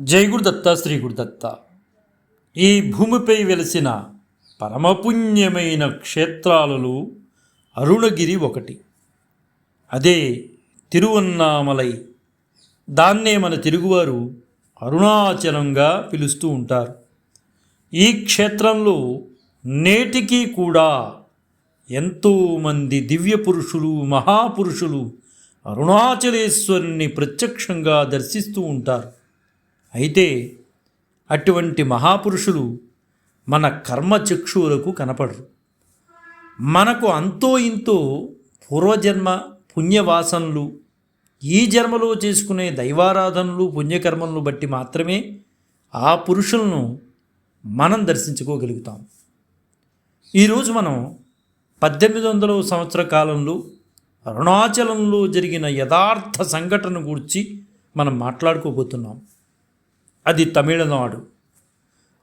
జై గురుదత్త శ్రీ గురుదత్త ఈ భూమిపై వెలిసిన పరమపుణ్యమైన క్షేత్రాలలో అరుణగిరి ఒకటి. అదే తిరువన్నామలై దాన్నే మన తెలుగువారు అరుణాచలంగా పిలుస్తూ ఉంటారు. ఈ క్షేత్రంలో నేటికి కూడా ఎంతోమంది దివ్య పురుషులు మహాపురుషులు అరుణాచలేశ్వరుని ప్రత్యక్షంగా దర్శిస్తూ ఉంటారు. అయితే అటువంటి మహాపురుషులు మన కర్మచక్షువులకు కనపడరు. మనకు అంతో ఇంతో పూర్వజన్మ పుణ్యవాసనలు ఈ జన్మలో చేసుకునే దైవారాధనలు పుణ్యకర్మలను బట్టి మాత్రమే ఆ పురుషులను మనం దర్శించుకోగలుగుతాం. ఈరోజు మనం పద్దెనిమిది వందల సంవత్సర కాలంలో అరుణాచలంలో జరిగిన యథార్థ సంఘటన గురించి మనం మాట్లాడుకోబోతున్నాం. అది తమిళనాడు.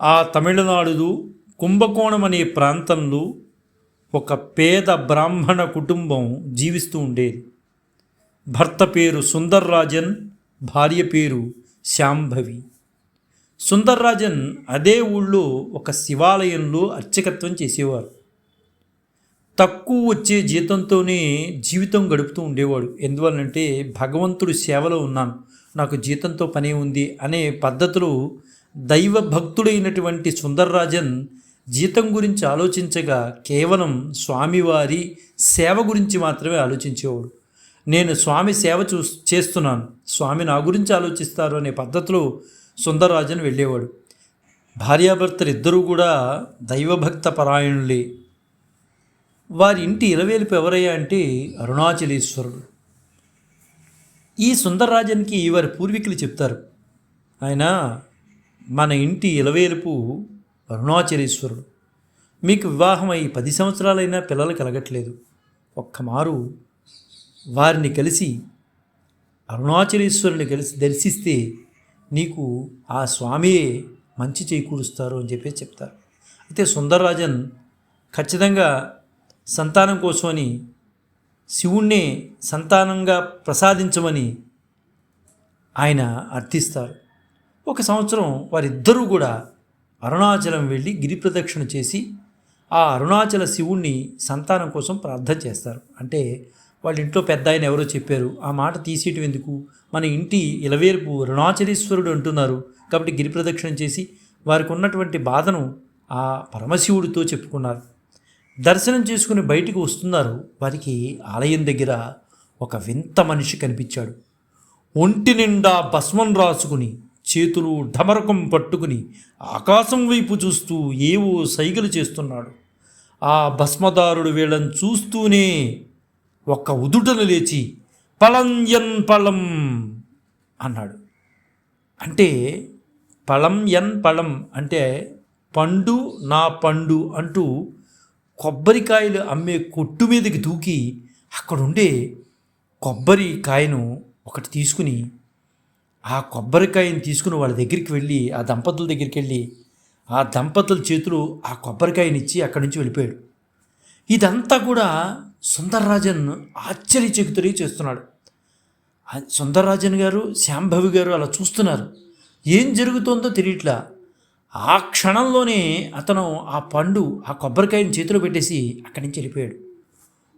ఆ తమిళనాడు కుంభకోణం అనే ప్రాంతంలో ఒక పేద బ్రాహ్మణ కుటుంబం జీవిస్తూ ఉండేది. భర్త పేరు సుందర్రాజన్ భార్య పేరు శాంభవి. సుందర్రాజన్ అదే ఊళ్ళో ఒక శివాలయంలో అర్చకత్వం చేసేవారు. తక్కువ వచ్చే జీతంతోనే జీవితం గడుపుతూ ఉండేవాడు. ఎందువల్లంటే భగవంతుడి సేవలో ఉన్నాను. నాకు జీతంతో పని ఉంది అనే పద్ధతులు దైవ భక్తుడైనటువంటి సుందర్రాజన్ జీతం గురించి ఆలోచించగా కేవలం స్వామివారి సేవ గురించి మాత్రమే ఆలోచించేవాడు. నేను స్వామి సేవ చూ చేస్తున్నాను. స్వామి నా గురించి ఆలోచిస్తారు అనే పద్ధతిలో సుందర్రాజన్ వెళ్ళేవాడు. భార్యాభర్తలు ఇద్దరూ కూడా దైవభక్త పరాయణులే. వారి ఇంటి ఇలవేలుపు ఎవరయ్యా అంటే అరుణాచలేశ్వరుడు. ఈ సుందరరాజన్కి వారి పూర్వీకులు చెప్తారు. ఆయన మన ఇంటి ఇలవేలుపు అరుణాచలేశ్వరుడు. మీకు వివాహమై పది సంవత్సరాలైనా పిల్లలు కలగట్లేదు. ఒక్కమారు వారిని కలిసి అరుణాచలేశ్వరుని కలిసి దర్శిస్తే నీకు ఆ స్వామియే మంచి చేకూరుస్తారు అని చెప్పి చెప్తారు. అయితే సుందరరాజన్ ఖచ్చితంగా సంతానం కోసమని శివుణ్ణే సంతానంగా ప్రసాదించమని ఆయన అర్థిస్తారు. ఒక సంవత్సరం వారిద్దరూ కూడా అరుణాచలం వెళ్ళి గిరి ప్రదక్షిణ చేసి ఆ అరుణాచల శివుణ్ణి సంతానం కోసం ప్రార్థన చేస్తారు. అంటే వాళ్ళ ఇంట్లో పెద్ద ఆయన ఎవరో చెప్పారు ఆ మాట తీసేయటం ఎందుకు? మన ఇంటి ఇలవేర్పు అరుణాచలేశ్వరుడు అంటున్నారు. కాబట్టి గిరి ప్రదక్షిణ చేసి వారికి ఉన్నటువంటి బాధను ఆ పరమశివుడితో చెప్పుకున్నారు. దర్శనం చేసుకుని బయటికి వస్తున్నారు. వారికి ఆలయం దగ్గర ఒక వింత మనిషి కనిపించాడు. ఒంటి నిండా భస్మం రాసుకుని చేతులు ఢమరకం పట్టుకుని ఆకాశం వైపు చూస్తూ ఏవో సైగలు చేస్తున్నాడు. ఆ భస్మదారుడు వీళ్ళని చూస్తూనే ఒక్క ఉదుటను లేచి పళం ఎన్ పళం అన్నాడు. అంటే పళం ఎన్ పళం అంటే పండు నా పండు అంటూ కొబ్బరికాయలు అమ్మే కొట్టు మీదకి దూకి అక్కడుండే కొబ్బరికాయను ఒకటి తీసుకుని ఆ కొబ్బరికాయని తీసుకుని వాళ్ళ దగ్గరికి వెళ్ళి ఆ దంపతుల దగ్గరికి వెళ్ళి ఆ దంపతుల చేతులు ఆ కొబ్బరికాయని ఇచ్చి అక్కడి నుంచి వెళ్ళిపోయాడు. ఇదంతా కూడా సుందర్రాజన్ ఆశ్చర్యచకితుడి చేస్తున్నాడు. సుందర్రాజన్ గారు శాంభవి గారు అలా చూస్తున్నారు. ఏం జరుగుతుందో తెలియట్లా. ఆ క్షణంలోనే అతను ఆ పండు ఆ కొబ్బరికాయని చేతిలో పెట్టేసి అక్కడి నుంచి వెళ్ళిపోయాడు.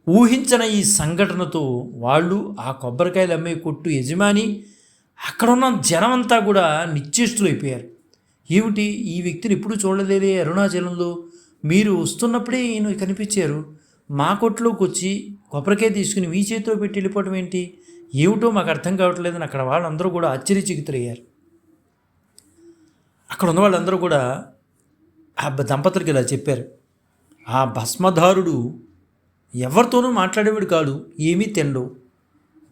ఊహించిన ఈ సంఘటనతో వాళ్ళు ఆ కొబ్బరికాయలు అమ్మే కొట్టు యజమాని అక్కడున్న జనమంతా కూడా నిశ్చేష్టులు అయిపోయారు. ఏమిటి? ఈ వ్యక్తిని ఎప్పుడు చూడలేదే అరుణాచలంలో. మీరు వస్తున్నప్పుడే ఈయన కనిపించారు. మా కొట్టులోకి వచ్చి కొబ్బరికాయ తీసుకుని మీ చేతిలో పెట్టి వెళ్ళిపోవడం ఏంటి? ఏమిటో మాకు అర్థం కావట్లేదని అక్కడ వాళ్ళందరూ కూడా ఆశ్చర్యచకితులయ్యారు. అక్కడ ఉన్న వాళ్ళందరూ కూడా ఆ దంపతులకి ఇలా చెప్పారు. ఆ భస్మధారుడు ఎవరితోనూ మాట్లాడేవాడు కాడు ఏమీ తినడు.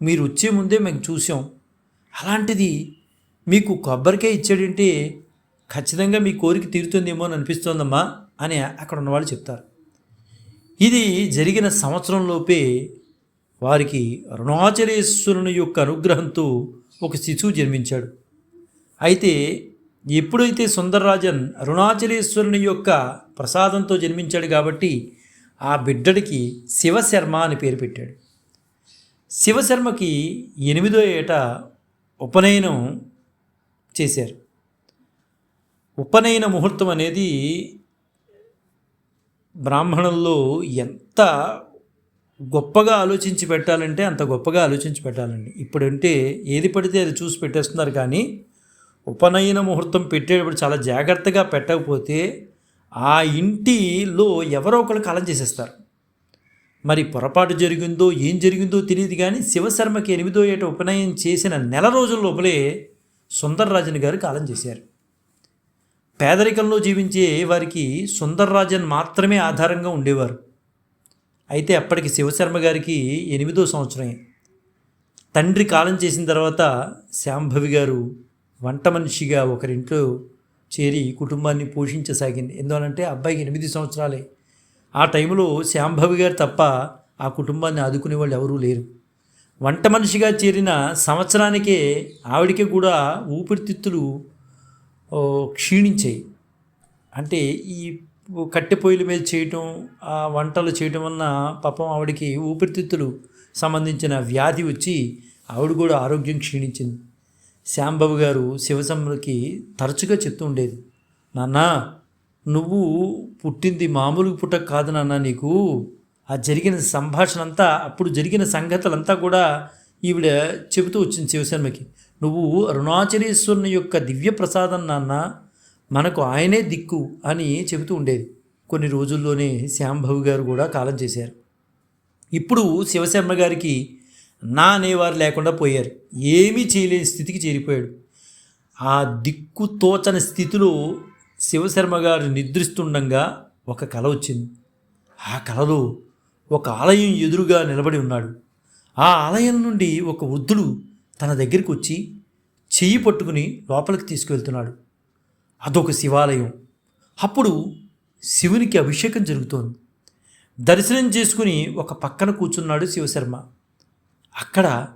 మీరు వచ్చే ముందే మేము చూసాం అలాంటిది మీకు కొబ్బరికాయ ఇచ్చాడంటే ఖచ్చితంగా మీ కోరిక తీరుతుందేమో అని అనిపిస్తోందమ్మా అని అక్కడ ఉన్నవాళ్ళు చెప్తారు. ఇది జరిగిన సంవత్సరంలోపే వారికి అరుణాచలేశ్వరుని యొక్క అనుగ్రహంతో ఒక శిశువు జన్మించాడు. అయితే ఎప్పుడైతే సుందరరాజన్ అరుణాచలేశ్వరుని యొక్క ప్రసాదంతో జన్మించాడు కాబట్టి ఆ బిడ్డడికి శివశర్మ అని పేరు పెట్టాడు. శివశర్మకి ఎనిమిదో ఏట ఉపనయనం చేశారు. ఉపనయన ముహూర్తం అనేది బ్రాహ్మణుల్లో ఎంత గొప్పగా ఆలోచించి పెట్టాలంటే అంత గొప్పగా ఆలోచించి పెట్టాలండి. ఇప్పుడంటే ఏది పడితే అది చూసి పెట్టేస్తున్నారు కానీ ఉపనయన ముహూర్తం పెట్టేటప్పుడు చాలా జాగ్రత్తగా పెట్టకపోతే ఆ ఇంటిలో ఎవరో ఒకరు కాలం చేసేస్తారు. మరి పొరపాటు జరిగిందో ఏం జరిగిందో తెలియదు కానీ శివశర్మకి ఎనిమిదో ఏట ఉపనయనం చేసిన నెల రోజుల లోపలే సుందర్రాజన్ గారు కాలం చేశారు. పేదరికంలో జీవించే వారికి సుందర్రాజన్ మాత్రమే ఆధారంగా ఉండేవారు. అయితే అప్పటికి శివశర్మ గారికి ఎనిమిదో సంవత్సరమే. తండ్రి కాలం చేసిన తర్వాత శాంభవి గారు వంట మనిషిగా ఒకరింట్లో చేరి కుటుంబాన్ని పోషించసాగింది. ఎందువలంటే అబ్బాయికి ఎనిమిది సంవత్సరాలే. ఆ టైంలో శాంభవి గారు తప్ప ఆ కుటుంబాన్ని ఆదుకునే వాళ్ళు ఎవరూ లేరు. వంట మనిషిగా చేరిన సంవత్సరానికే ఆవిడకి కూడా ఊపిరితిత్తులు క్షీణించాయి. అంటే ఈ కట్టె పొయ్యిల మీద చేయటం ఆ వంటలు చేయటం వలన పాపం ఆవిడకి ఊపిరితిత్తులు సంబంధించిన వ్యాధి వచ్చి ఆవిడ కూడా ఆరోగ్యం క్షీణించింది. శ్యాంబాబు గారు శివసమ్మకి తరచుగా చెప్తూ ఉండేది నాన్న నువ్వు పుట్టింది మామూలు పుట్టక కాదు నాన్న నీకు. ఆ జరిగిన సంభాషణ అంతా అప్పుడు జరిగిన సంగతులంతా కూడా ఈవిడ చెబుతూ వచ్చింది శివశర్మకి. నువ్వు అరుణాచలేశ్వరుని యొక్క దివ్య ప్రసాదం నాన్న మనకు ఆయనే దిక్కు అని చెబుతూ ఉండేది. కొన్ని రోజుల్లోనే శ్యాంభవి గారు కూడా కాలం చేశారు. ఇప్పుడు శివశర్మ గారికి నా అనేవారు లేకుండా పోయారు. ఏమీ చేయలేని స్థితికి చేరిపోయాడు. ఆ దిక్కు తోచని స్థితిలో శివశర్మ గారు నిద్రిస్తుండగా ఒక కల వచ్చింది. ఆ కళలో ఒక ఆలయం ఎదురుగా నిలబడి ఉన్నాడు. ఆ ఆలయం నుండి ఒక వృద్ధుడు తన దగ్గరికి వచ్చి చెయ్యి పట్టుకుని లోపలికి తీసుకువెళ్తున్నాడు. అదొక శివాలయం. అప్పుడు శివునికి అభిషేకం జరుగుతోంది. దర్శనం చేసుకుని ఒక పక్కన కూర్చున్నాడు శివశర్మ. అక్కడ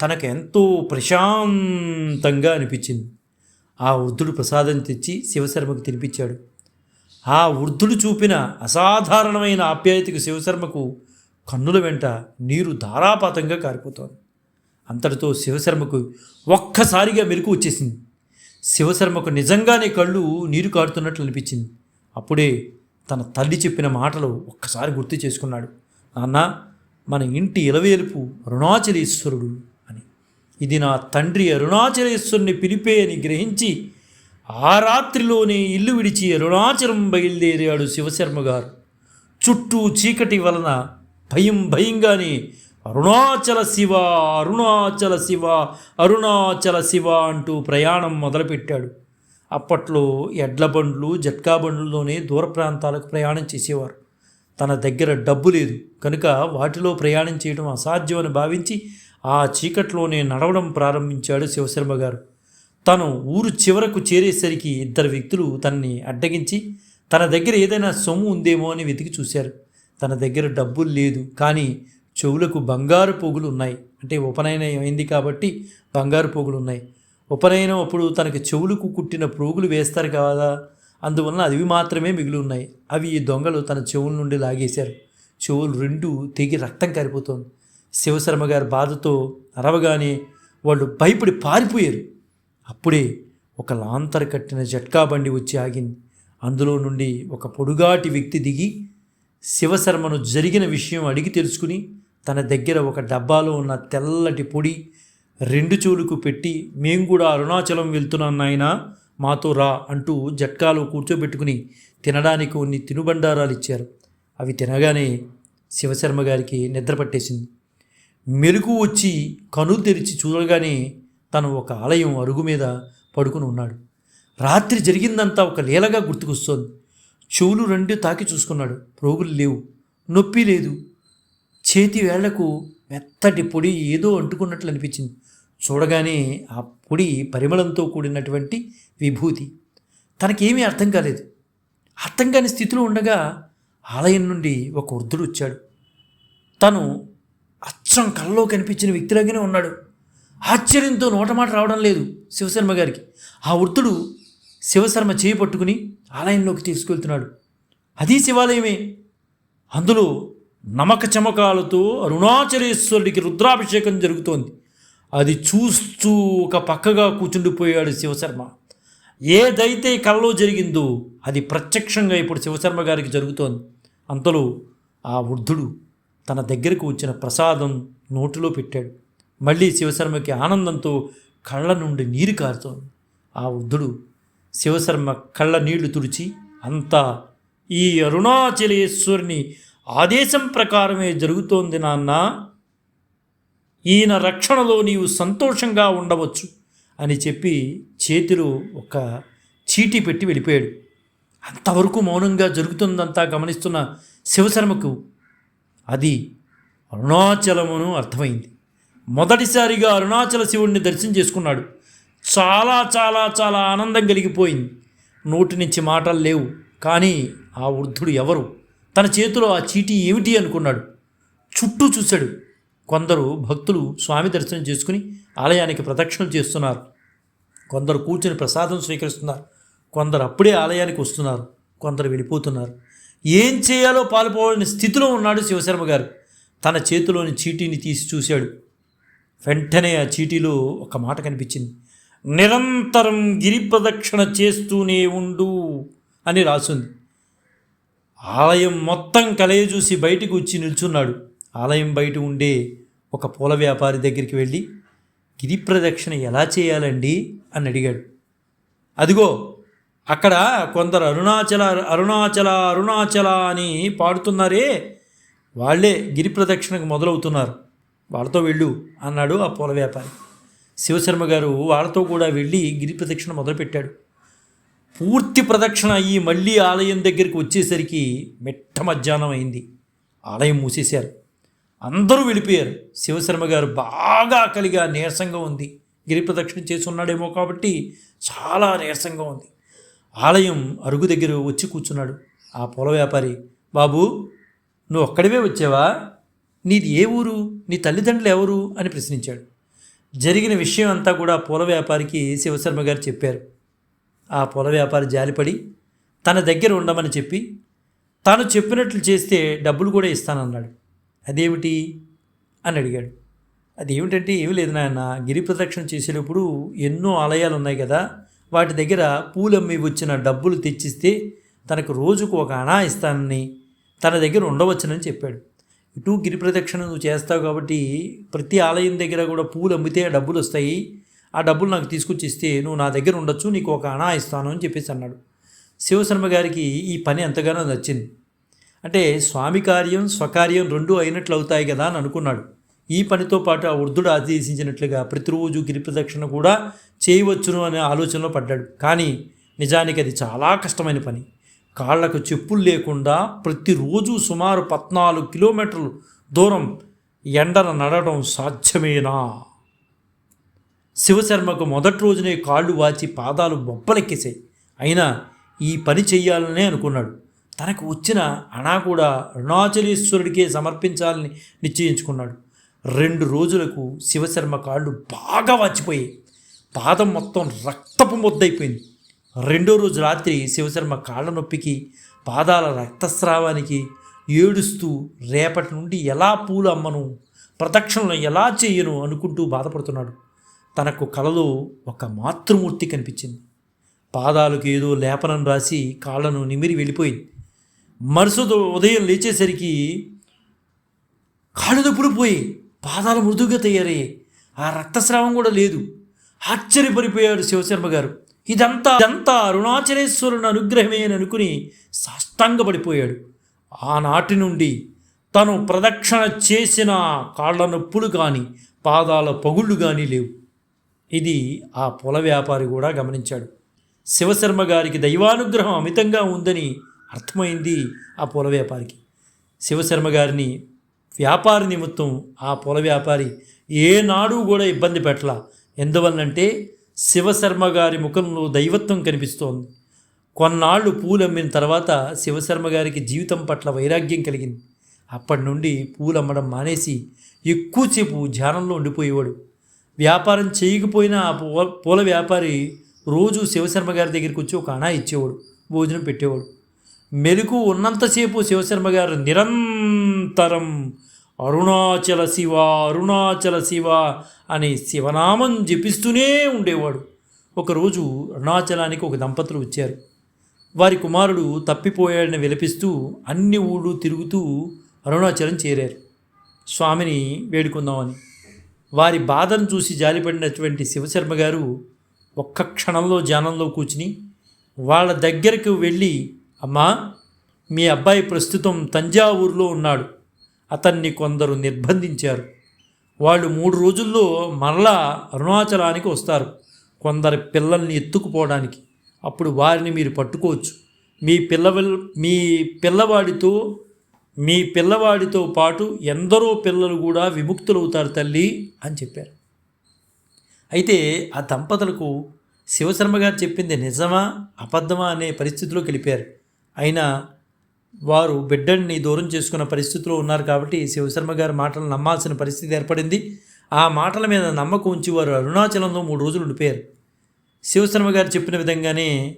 తనకు ఎంతో ప్రశాంతంగా అనిపించింది. ఆ వృద్ధుడు ప్రసాదం తెచ్చి శివశర్మకు తినిపించాడు. ఆ వృద్ధుడు చూపిన అసాధారణమైన ఆప్యాయతకు శివశర్మకు కన్నుల వెంట నీరు ధారాపాతంగా కారిపోతోంది. అంతటితో శివశర్మకు ఒక్కసారిగా మెరుకు వచ్చేసింది. శివశర్మకు నిజంగానే కళ్ళు నీరు కారుతున్నట్లు అనిపించింది. అప్పుడే తన తల్లి చెప్పిన మాటలు ఒక్కసారి గుర్తు చేసుకున్నాడు. నాన్న మన ఇంటి ఇలవేలుపు అరుణాచలేశ్వరుడు అని. ఇది నా తండ్రి అరుణాచలేశ్వరుని పిలిపే అని గ్రహించి ఆ రాత్రిలోనే ఇల్లు విడిచి అరుణాచలం బయలుదేరాడు శివశర్మ గారు. చుట్టూ చీకటి వలన భయం భయంగానే అరుణాచల శివ అరుణాచల శివ అరుణాచల శివ అంటూ ప్రయాణం మొదలుపెట్టాడు. అప్పట్లో ఎడ్ల బండ్లు జట్కా బండ్లలోనే దూర ప్రాంతాలకు ప్రయాణం చేసేవారు. తన దగ్గర డబ్బు లేదు. కనుక వాటిలో ప్రయాణం చేయడం అసాధ్యమని భావించి ఆ చీకట్లోనే నడవడం ప్రారంభించాడు శివశర్మ గారు. తను ఊరు చివరకు చేరేసరికి ఇద్దరు వ్యక్తులు తనని అడ్డగించి తన దగ్గర ఏదైనా సొమ్ము ఉందేమో అని వెతికి చూశారు. తన దగ్గర డబ్బులు లేదు. కానీ చెవులకు బంగారు పోగులు ఉన్నాయి. అంటే ఉపనయనం అయింది కాబట్టి బంగారు పోగులు ఉన్నాయి. ఉపనయనం అప్పుడు తనకి చెవులకు కుట్టిన ప్రోగులు వేస్తారు కదా. అందువలన అవి మాత్రమే మిగిలి ఉన్నాయి అవి ఈ దొంగలు తన చెవుల నుండి లాగేశారు. చెవులు రెండు తెగి రక్తం కారిపోతోంది. శివశర్మ గారి బాధతో అరవగానే వాళ్ళు భయపడి పారిపోయారు. అప్పుడే ఒక లాంతర్ కట్టిన జట్కా బండి వచ్చి ఆగింది. అందులో నుండి ఒక పొడుగాటి వ్యక్తి దిగి శివశర్మను జరిగిన విషయం అడిగి తెలుసుకుని తన దగ్గర ఒక డబ్బాలో ఉన్న తెల్లటి పొడి రెండు చెవులకు పెట్టి మేము కూడా అరుణాచలం వెళ్తున్నాం నాయనా మాతో రా అంటూ జట్కాలో కూర్చోబెట్టుకుని తినడానికి కొన్ని తినుబండారాలు ఇచ్చారు. అవి తినగానే శివశర్మ గారికి నిద్ర పట్టేసింది. మెరుగు వచ్చి కనులు తెరిచి చూడగానే తను ఒక ఆలయం అరుగు మీద పడుకుని ఉన్నాడు. రాత్రి జరిగిందంతా ఒక లీలగా గుర్తుకొస్తోంది. చెవులు రెండు తాకి చూసుకున్నాడు. ప్రోగులు లేవు. నొప్పి లేదు. చేతి వేళ్ళకు మెత్తటి పొడి ఏదో అంటుకున్నట్లు అనిపించింది. చూడగానే ఆ పొడి పరిమళంతో కూడినటువంటి విభూతి. తనకేమీ అర్థం కాలేదు. అర్థం కాని స్థితిలో ఉండగా ఆలయం నుండి ఒక వృద్ధుడు వచ్చాడు. తను అచ్చం కళ్ళలో కనిపించిన వ్యక్తిలాగానే ఉన్నాడు. ఆశ్చర్యంతో నోటమాట రావడం లేదు శివశర్మ గారికి. ఆ వృద్ధుడు శివశర్మ చేయి పట్టుకుని ఆలయంలోకి తీసుకెళ్తున్నాడు. అది శివాలయమే. అందులో నమక చమకాలతో అరుణాచలేశ్వరుడికి రుద్రాభిషేకం జరుగుతోంది. అది చూస్తూ ఒక పక్కగా కూర్చుండిపోయాడు శివశర్మ. ఏదైతే కళ్ళలో జరిగిందో అది ప్రత్యక్షంగా ఇప్పుడు శివశర్మ గారికి జరుగుతోంది. అంతలో ఆ వృద్ధుడు తన దగ్గరకు వచ్చిన ప్రసాదం నోటిలో పెట్టాడు. మళ్ళీ శివశర్మకి ఆనందంతో కళ్ళ నుండి నీరు కారుతోంది. ఆ వృద్ధుడు శివశర్మ కళ్ళ నీళ్ళు తుడిచి అంతా ఈ అరుణాచలేశ్వరుని ఆదేశం ప్రకారమే జరుగుతోంది నాన్న. ఈయన రక్షణలో నీవు సంతోషంగా ఉండవచ్చు అని చెప్పి చేతిలో ఒక చీటీ పెట్టి వెళ్ళిపోయాడు. అంతవరకు మౌనంగా జరుగుతుందంతా గమనిస్తున్న శివశర్మకు అది అరుణాచలమును అర్థమైంది. మొదటిసారిగా అరుణాచల శివుణ్ణి దర్శనం చేసుకున్నాడు. చాలా చాలా చాలా ఆనందం కలిగిపోయింది. నోటి నుంచి మాటలు లేవు. కానీ ఆ వృద్ధుడు ఎవరు? తన చేతిలో ఆ చీటీ ఏమిటి అనుకున్నాడు. చుట్టూ చూశాడు. కొందరు భక్తులు స్వామి దర్శనం చేసుకుని ఆలయానికి ప్రదక్షిణలు చేస్తున్నారు. కొందరు కూర్చుని ప్రసాదం స్వీకరిస్తున్నారు. కొందరు అప్పుడే ఆలయానికి వస్తున్నారు. కొందరు వెళ్ళిపోతున్నారు. ఏం చేయాలో పాల్పోవాలని స్థితిలో ఉన్నాడు శివశర్మ గారు. తన చేతిలోని చీటీని తీసి చూశాడు. వెంటనే ఆ చీటీలో ఒక మాట కనిపించింది. నిరంతరం గిరి ప్రదక్షిణ చేస్తూనే ఉండు అని రాసుంది. ఆలయం మొత్తం కలయ చూసి బయటికి వచ్చి నిల్చున్నాడు. ఆలయం బయట ఉండే ఒక పూల వ్యాపారి దగ్గరికి వెళ్ళి గిరి ప్రదక్షిణ ఎలా చేయాలండి? అని అడిగాడు. అదిగో అక్కడ కొందరు అరుణాచల అరుణాచల అరుణాచల అని పాడుతున్నారే వాళ్ళే గిరి ప్రదక్షిణకు మొదలవుతున్నారు. వాళ్ళతో వెళ్ళు అన్నాడు ఆ పూల వ్యాపారి. శివశర్మ గారు వాళ్ళతో కూడా వెళ్ళి గిరి ప్రదక్షిణ మొదలుపెట్టాడు. పూర్తి ప్రదక్షిణ అయ్యి మళ్ళీ ఆలయం దగ్గరికి వచ్చేసరికి మెట్ట మధ్యాహ్నం అయింది. ఆలయం మూసేశారు. అందరూ వెళ్ళిపోయారు శివశర్మ గారు బాగా కలిగా నీరసంగా ఉంది. గిరి ప్రదక్షిణ చేసి ఉన్నాడేమో కాబట్టి చాలా నీరసంగా ఉంది. ఆలయం అరుగు దగ్గర వచ్చి కూర్చున్నాడు. ఆ పూల వ్యాపారి బాబు నువ్వు ఒక్కడివే వచ్చావా? నీది ఏ ఊరు? నీ తల్లిదండ్రులు ఎవరు? అని ప్రశ్నించాడు. జరిగిన విషయం అంతా కూడా పూల వ్యాపారికి శివశర్మ గారు చెప్పారు. ఆ పూల వ్యాపారి జాలిపడి తన దగ్గర ఉండమని చెప్పి తాను చెప్పినట్లు చేస్తే డబ్బులు కూడా ఇస్తానన్నాడు. అదేమిటి? అని అడిగాడు. అదేమిటంటే ఏమి లేదు నాయన గిరి ప్రదక్షిణ చేసేటప్పుడు ఎన్నో ఆలయాలు ఉన్నాయి కదా వాటి దగ్గర పూలమ్మి వచ్చిన డబ్బులు తెచ్చిస్తే తనకు రోజుకు ఒక అణా ఇస్తానని తన దగ్గర ఉండవచ్చునని చెప్పాడు. ఇటు గిరి ప్రదక్షిణ నువ్వు చేస్తావు కాబట్టి ప్రతి ఆలయం దగ్గర కూడా పూలు అమ్మితే డబ్బులు వస్తాయి. ఆ డబ్బులు నాకు తీసుకొచ్చి ఇస్తే నువ్వు నా దగ్గర ఉండొచ్చు నీకు ఒక అణా ఇస్తాను అని చెప్పేసి అన్నాడు. శివశర్మ గారికి ఈ పని ఎంతగానో నచ్చింది. అంటే స్వామి కార్యం స్వకార్యం రెండూ అయినట్లు అవుతాయి కదా అని అనుకున్నాడు. ఈ పనితో పాటు ఆ వృద్ధుడు ఆదేశించినట్లుగా ప్రతిరోజు గిరిప్రదక్షిణ కూడా చేయవచ్చును అనే ఆలోచనలో పడ్డాడు. కానీ నిజానికి అది చాలా కష్టమైన పని. కాళ్ళకు చెప్పులు లేకుండా ప్రతిరోజు సుమారు పద్నాలుగు కిలోమీటర్లు దూరం ఎండన నడడం సాధ్యమేనా? శివశర్మకు మొదటి రోజునే కాళ్ళు వాచి పాదాలు బొప్పలెక్కేశాయి అయినా ఈ పని చెయ్యాలనే అనుకున్నాడు. తనకు వచ్చిన అణా కూడా అరుణాచలేశ్వరుడికే సమర్పించాలని నిశ్చయించుకున్నాడు. రెండు రోజులకు శివశర్మ కాళ్ళు బాగా వాచిపోయాయి. పాదం మొత్తం రక్తపు ముద్దయిపోయింది. రెండో రోజు రాత్రి శివశర్మ కాళ్ళ నొప్పికి పాదాల రక్తస్రావానికి ఏడుస్తూ రేపటి నుండి ఎలా పూలు అమ్మను? ప్రదక్షిణలు ఎలా చేయను? అనుకుంటూ బాధపడుతున్నాడు. తనకు కలలో ఒక మాతృమూర్తి కనిపించింది. పాదాలకు ఏదో లేపనం రాసి కాళ్ళను నిమిరి వెళ్ళిపోయింది. మరుసటి ఉదయం లేచేసరికి కాళ్ళు నొప్పులు పోయి పాదాలు మృదువుగా తయారయ్యాయి. ఆ రక్తస్రావం కూడా లేదు. ఆశ్చర్యపడిపోయాడు శివశర్మ గారు. ఇదంతా ఇదంతా అరుణాచలేశ్వరుని అనుగ్రహమే అని అనుకుని సాష్టాంగపడిపోయాడు. ఆనాటి నుండి తను ప్రదక్షిణ చేసిన కాళ్ళ నొప్పులు కానీ పాదాల పగుళ్ళు కానీ లేవు. ఇది ఆ పొల వ్యాపారి కూడా గమనించాడు. శివశర్మ గారికి దైవానుగ్రహం అమితంగా ఉందని అర్థమైంది ఆ పూల వ్యాపారికి. శివశర్మ గారిని వ్యాపార నిమిత్తం ఆ పూల వ్యాపారి ఏనాడు కూడా ఇబ్బంది పెట్టలా. ఎందువల్లంటే శివశర్మ గారి ముఖంలో దైవత్వం కనిపిస్తోంది. కొన్నాళ్ళు పూలు అమ్మిన తర్వాత శివశర్మ గారికి జీవితం పట్ల వైరాగ్యం కలిగింది. అప్పటి నుండి పూలు అమ్మడం మానేసి ఎక్కువసేపు ధ్యానంలో ఉండిపోయేవాడు. వ్యాపారం చేయకపోయినా ఆ పూల పూల వ్యాపారి రోజు శివశర్మ గారి దగ్గరికి వచ్చి ఒక అణా ఇచ్చేవాడు. భోజనం పెట్టేవాడు. మెలకు ఉన్నంతసేపు శివశర్మ గారు నిరంతరం అరుణాచల శివ అరుణాచల శివ అని శివనామం జపిస్తూనే ఉండేవాడు. ఒకరోజు అరుణాచలానికి ఒక దంపతులు వచ్చారు. వారి కుమారుడు తప్పిపోయాడని విలపిస్తూ అన్ని ఊళ్ళు తిరుగుతూ అరుణాచలం చేరారు. స్వామిని వేడుకుందామని. వారి బాధను చూసి జాలిపడినటువంటి శివశర్మ గారు ఒక్క క్షణంలో ధ్యానంలో కూర్చుని వాళ్ళ దగ్గరకు వెళ్ళి అమ్మా మీ అబ్బాయి ప్రస్తుతం తంజావూరులో ఉన్నాడు. అతన్ని కొందరు నిర్బంధించారు. వాళ్ళు మూడు రోజుల్లో మరలా అరుణాచలానికి వస్తారు కొందరు పిల్లల్ని ఎత్తుకుపోవడానికి. అప్పుడు వారిని మీరు పట్టుకోవచ్చు. మీ పిల్లవ మీ పిల్లవాడితో మీ పిల్లవాడితో పాటు ఎందరో పిల్లలు కూడా విముక్తులవుతారు తల్లి అని చెప్పారు. అయితే ఆ దంపతులకు శివశర్మ గారు చెప్పింది నిజమా అబద్ధమా అనే పరిస్థితిలో కలిపారు అయినా వారు బిడ్డల్ని దూరం చేసుకున్న పరిస్థితిలో ఉన్నారు కాబట్టి శివశర్మ గారి మాటలు నమ్మాల్సిన పరిస్థితి ఏర్పడింది. ఆ మాటల మీద నమ్మకం ఉంచి వారు అరుణాచలంలో మూడు రోజులు ఉండిపోయారు. శివశర్మ గారు చెప్పిన విధంగానే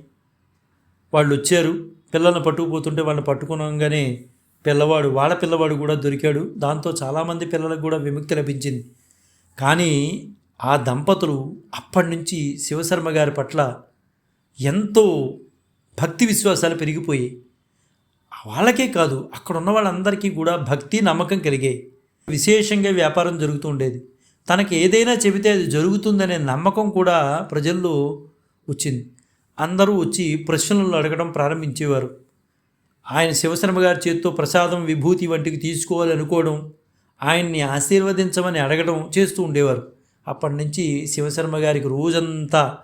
వాళ్ళు వచ్చారు. పిల్లల్ని పట్టుకుపోతుంటే వాళ్ళని పట్టుకునగానే పిల్లవాడు వాళ్ళ పిల్లవాడు కూడా దొరికాడు. దాంతో చాలామంది పిల్లలకు కూడా విముక్తి లభించింది. కానీ ఆ దంపతులు అప్పటి నుంచి శివశర్మ గారి పట్ల ఎంతో భక్తి విశ్వాసాలు పెరిగిపోయి వాళ్ళకే కాదు అక్కడ ఉన్న వాళ్ళందరికీ కూడా భక్తి నమ్మకం కలిగాయి విశేషంగా వ్యాపారం జరుగుతూ ఉండేది. తనకి ఏదైనా చెబితే అది జరుగుతుందనే నమ్మకం కూడా ప్రజల్లో వచ్చింది. అందరూ వచ్చి ప్రశ్నలు అడగడం ప్రారంభించేవారు. ఆయన శివశర్మ గారి చేతితో ప్రసాదం విభూతి వంటికి తీసుకోవాలి అనుకోవడం ఆయన్ని ఆశీర్వదించమని అడగడం చేస్తూ ఉండేవారు. అప్పటి నుంచి శివశర్మ గారికి రోజంతా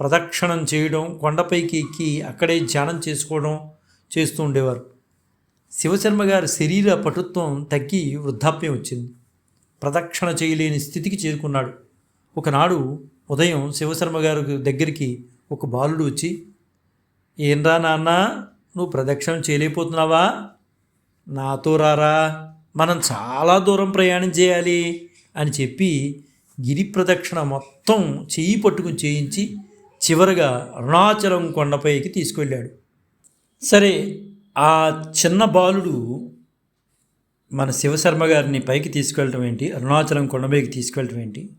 ప్రదక్షిణం చేయడం కొండపైకి ఎక్కి అక్కడే ధ్యానం చేసుకోవడం చేస్తూ ఉండేవారు. శివశర్మ గారి శరీర పటుత్వం తగ్గి వృద్ధాప్యం వచ్చింది. ప్రదక్షిణ చేయలేని స్థితికి చేరుకున్నాడు. ఒకనాడు ఉదయం శివశర్మ గారి దగ్గరికి ఒక బాలుడు వచ్చి ఏంరా నాన్న నువ్వు ప్రదక్షిణ చేయలేకపోతున్నావా? నాతో రారా? మనం చాలా దూరం ప్రయాణం చేయాలి అని చెప్పి గిరి ప్రదక్షిణ మొత్తం చేయి పట్టుకుని చేయించి చివరగా అరుణాచలం కొండపైకి తీసుకెళ్ళాడు సరే ఆ చిన్న బాలుడు మన శివశర్మ గారిని పైకి తీసుకెళ్ళటం ఏంటి? అరుణాచలం కొండపైకి తీసుకెళ్ళటం ఏంటి?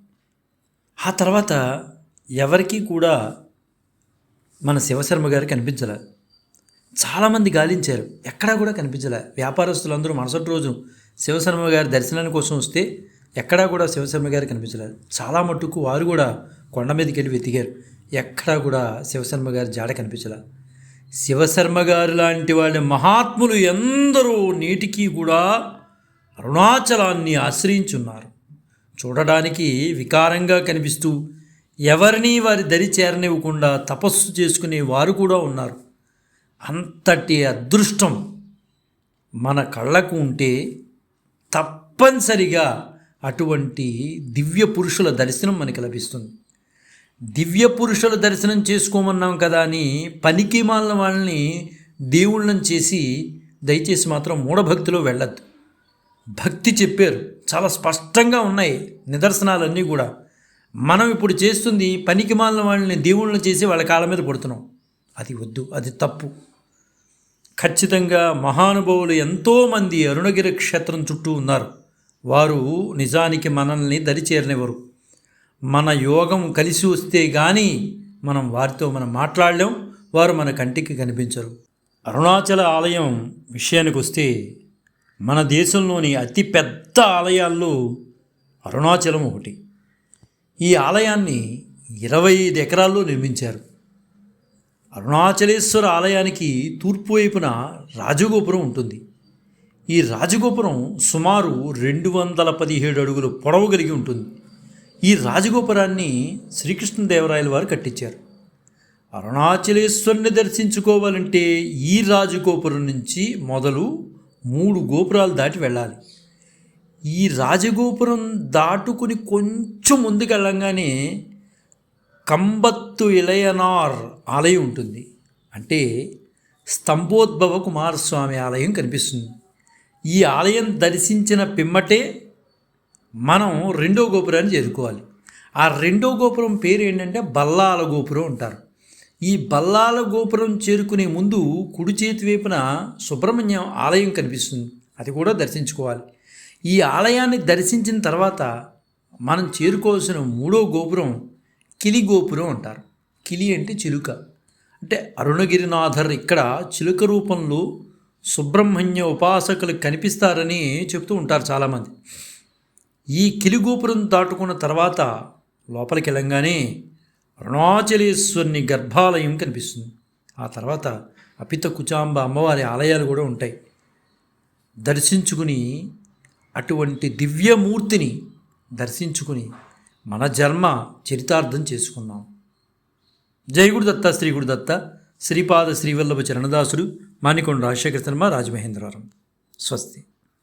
ఆ తర్వాత ఎవరికీ కూడా మన శివశర్మ గారు కనిపించలే. చాలామంది గాలించారు. ఎక్కడా కూడా కనిపించలే. వ్యాపారస్తులందరూ మరుసటి రోజు శివశర్మ గారి దర్శనాని కోసం వస్తే ఎక్కడా కూడా శివశర్మ గారు కనిపించలేదు. చాలా మట్టుకు వారు కూడా కొండ మీదకి వెళ్ళి వెతికారు. ఎక్కడా కూడా శివశర్మ గారి జాడ కనిపించలా. శివశర్మ గారు లాంటి వాళ్ళ మహాత్ములు ఎందరో నేటికి కూడా అరుణాచలాన్ని ఆశ్రయించున్నారు. చూడడానికి వికారంగా కనిపిస్తూ ఎవరినీ వారి దరి చేరనివ్వకుండా తపస్సు చేసుకునే వారు కూడా ఉన్నారు. అంతటి అదృష్టం మన కళ్ళకు ఉంటే తప్పనిసరిగా అటువంటి దివ్య పురుషుల దర్శనం మనకి లభిస్తుంది. దివ్య పురుషుల దర్శనం చేసుకోమన్నాం కదా అని పనికి మాలిన వాళ్ళని దేవుళ్ళని చేసి దయచేసి మాత్రం మూఢభక్తిలో వెళ్ళద్దు. భక్తి చెప్పారు. చాలా స్పష్టంగా ఉన్నాయి నిదర్శనాలన్నీ కూడా. మనం ఇప్పుడు చేస్తుంది పనికి మాలిన వాళ్ళని దేవుళ్ళని చేసి వాళ్ళ కాళ్ళ మీద పడుతున్నాం అది వద్దు అది తప్పు. ఖచ్చితంగా మహానుభావులు ఎంతోమంది అరుణగిరి క్షేత్రం చుట్టూ ఉన్నారు. వారు నిజానికి మనల్ని దరిచేరనివ్వరు. మన యోగం కలిసి వస్తే కానీ మనం వారితో మనం మాట్లాడలేం వారు మన కంటికి కనిపించరు. అరుణాచల ఆలయం విషయానికి వస్తే మన దేశంలోని అతి పెద్ద ఆలయాల్లో అరుణాచలం ఒకటి. ఈ ఆలయాన్ని ఇరవై ఐదు ఎకరాల్లో నిర్మించారు. అరుణాచలేశ్వర ఆలయానికి తూర్పు వైపున రాజగోపురం ఉంటుంది. ఈ రాజగోపురం సుమారు రెండు వందల పదిహేడు అడుగులు పొడవు కలిగి ఉంటుంది. ఈ రాజగోపురాన్ని శ్రీకృష్ణదేవరాయల వారు కట్టించారు. అరుణాచలేశ్వరుని దర్శించుకోవాలంటే ఈ రాజగోపురం నుంచి మొదలు మూడు గోపురాలు దాటి వెళ్ళాలి. ఈ రాజగోపురం దాటుకుని కొంచెం ముందుకెళ్ళంగానే కంబత్తు ఇలయనార్ ఆలయం ఉంటుంది. అంటే స్తంభోద్భవ కుమారస్వామి ఆలయం కనిపిస్తుంది. ఈ ఆలయం దర్శించిన పిమ్మటే మనం రెండో గోపురాన్ని చేరుకోవాలి. ఆ రెండో గోపురం పేరు ఏంటంటే బల్లాల గోపురం అంటారు. ఈ బల్లాల గోపురం చేరుకునే ముందు కుడి చేతి వైపున సుబ్రహ్మణ్యం ఆలయం కనిపిస్తుంది. అది కూడా దర్శించుకోవాలి. ఈ ఆలయాన్ని దర్శించిన తర్వాత మనం చేరుకోవాల్సిన మూడో గోపురం కిలి గోపురం అంటారు. కిలి అంటే చిలుక. అంటే అరుణగిరినాథర్ ఇక్కడ చిలుక రూపంలో సుబ్రహ్మణ్య ఉపాసకులు కనిపిస్తారని చెప్తూ ఉంటారు చాలామంది. ఈ కిలిగోపురం దాటుకున్న తర్వాత లోపలికి వెళ్ళంగానే అరుణాచలేశ్వరుని గర్భాలయం కనిపిస్తుంది. ఆ తర్వాత అపిత కుచాంబ అమ్మవారి ఆలయాలు కూడా ఉంటాయి. దర్శించుకుని అటువంటి దివ్యమూర్తిని దర్శించుకుని మన జన్మ చరితార్థం చేసుకుందాం. జయగుడు దత్త శ్రీగుడు దత్త శ్రీపాద శ్రీవల్లభ చరణదాసుడు మానికొండ రాజశేఖర శర్మ రాజమహేంద్రవరం. స్వస్తి.